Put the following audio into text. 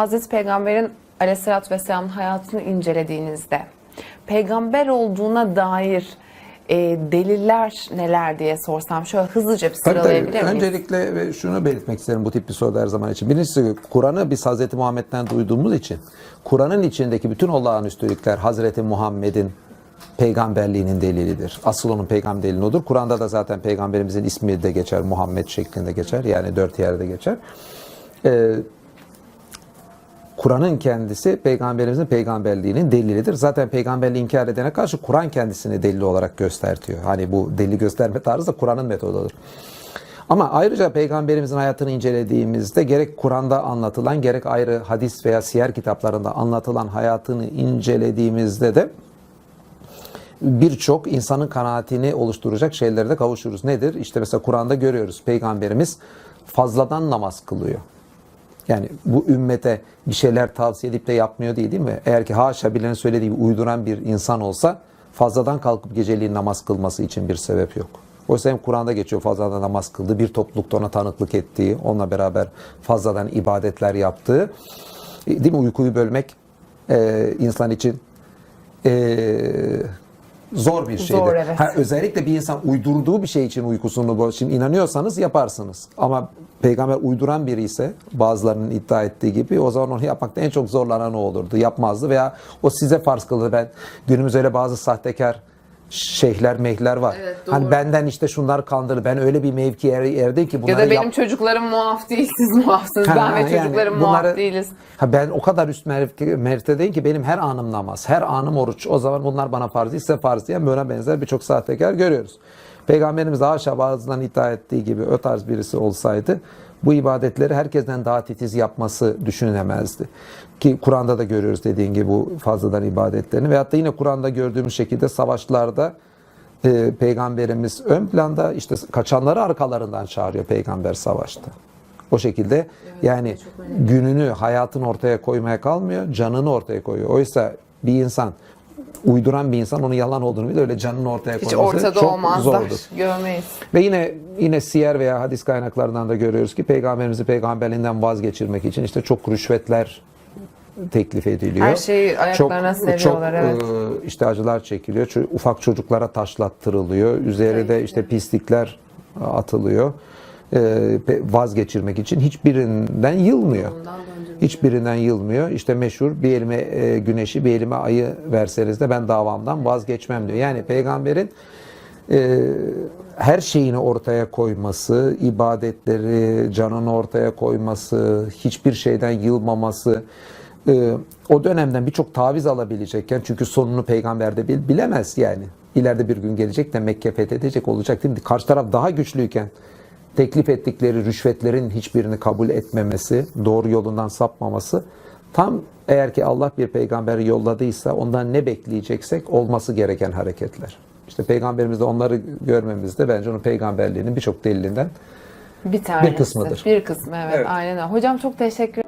Hazreti Peygamber'in aleyhissalatü vesselamın hayatını incelediğinizde peygamber olduğuna dair e, deliller neler diye sorsam şöyle hızlıca bir Tabii tabii. sıralayabilir miyiz? Öncelikle şunu belirtmek isterim bu tip bir soruda her zaman için. Birincisi Kur'an'ı biz Hazreti Muhammed'den duyduğumuz için Kur'an'ın içindeki bütün olağanüstülükler Hazreti Muhammed'in peygamberliğinin delilidir. Asıl onun peygamberliğinin odur. Kur'an'da da zaten peygamberimizin ismi de geçer. Muhammed şeklinde geçer. Yani dört yerde geçer. Ee, Kur'an'ın kendisi peygamberimizin peygamberliğinin delilidir. Zaten peygamberliği inkar edene karşı Kur'an kendisini delil olarak göstertiyor. Hani bu delil gösterme tarzı da Kur'an'ın metodudur. Ama ayrıca peygamberimizin hayatını incelediğimizde gerek Kur'an'da anlatılan gerek ayrı hadis veya siyer kitaplarında anlatılan hayatını incelediğimizde de birçok insanın kanaatini oluşturacak şeylere de kavuşuruz. Nedir? İşte mesela Kur'an'da görüyoruz peygamberimiz fazladan namaz kılıyor. Yani bu ümmete bir şeyler tavsiye edip de yapmıyor değil değil mi? Eğer ki haşa birilerinin söylediği gibi uyduran bir insan olsa fazladan kalkıp geceliğin namaz kılması için bir sebep yok. Oysa hem Kur'an'da geçiyor fazladan namaz kıldı, bir toplulukta ona tanıklık ettiği, onunla beraber fazladan ibadetler yaptığı. E, Değil mi? Uykuyu bölmek e, insan için e, zor bir şeydir. Zor, evet. Ha, özellikle bir insan uydurduğu bir şey için uykusunu boz. Şimdi inanıyorsanız yaparsınız. Ama peygamber uyduran biri ise bazılarının iddia ettiği gibi o zaman onu yapmakta en çok zorlanan o olurdu. Yapmazdı veya o size farz kıldı. Ben günümüzde öyle bazı sahtekar şeyhler mehler var. Evet, doğru. hani benden işte şunlar kandırdı. Ben öyle bir mevki er, erdim ki bunları Ya da benim yap- çocuklarım muaf değil, siz muafsınız. Ha, ben ve yani çocuklarım bunları- muaf değiliz. Ha ben o kadar üst mertebe- mertebedeyim ki benim her anım namaz, her anım oruç. O zaman bunlar bana farz ise farz diye böyle benzer birçok sahtekar görüyoruz. Peygamberimiz aşağı bazılarının iddia ettiği gibi o tarz birisi olsaydı bu ibadetleri herkesten daha titiz yapması düşünülemezdi. Ki Kur'an'da da görüyoruz dediğin gibi bu fazladan ibadetlerini. Veyahut da yine Kur'an'da gördüğümüz şekilde savaşlarda e, peygamberimiz ön planda işte kaçanları arkalarından çağırıyor peygamber savaşta. O şekilde yani gününü, hayatını ortaya koymaya kalmıyor, canını ortaya koyuyor. Oysa bir insan uyduran bir insan onun yalan olduğunu bilir öyle canını ortaya Hiç koyması ortada çok olmazlar. zordur. Görmeyiz. Ve yine yine siyer veya hadis kaynaklarından da görüyoruz ki peygamberimizi peygamberliğinden vazgeçirmek için işte çok rüşvetler teklif ediliyor. Her şeyi ayaklarına çok, seriyorlar, evet. e, işte acılar çekiliyor. Ufak çocuklara taşlattırılıyor. Üzeri de işte pislikler atılıyor. E, vazgeçirmek için hiçbirinden yılmıyor. Hiçbirinden yılmıyor. İşte meşhur bir elime e, güneşi bir elime ayı verseniz de ben davamdan vazgeçmem diyor. Yani peygamberin e, her şeyini ortaya koyması, ibadetleri, canını ortaya koyması, hiçbir şeyden yılmaması, e, o dönemden birçok taviz alabilecekken çünkü sonunu peygamber de bil- bilemez yani. İleride bir gün gelecek de Mekke fethedecek olacak değil mi? Karşı taraf daha güçlüyken teklif ettikleri rüşvetlerin hiçbirini kabul etmemesi, doğru yolundan sapmaması tam eğer ki Allah bir peygamberi yolladıysa ondan ne bekleyeceksek olması gereken hareketler. İşte peygamberimizde onları görmemizde bence onun peygamberliğinin birçok delilinden Bir tanesi. kısmıdır. Bir kısmı evet, Evet. aynen öyle. Hocam çok teşekkür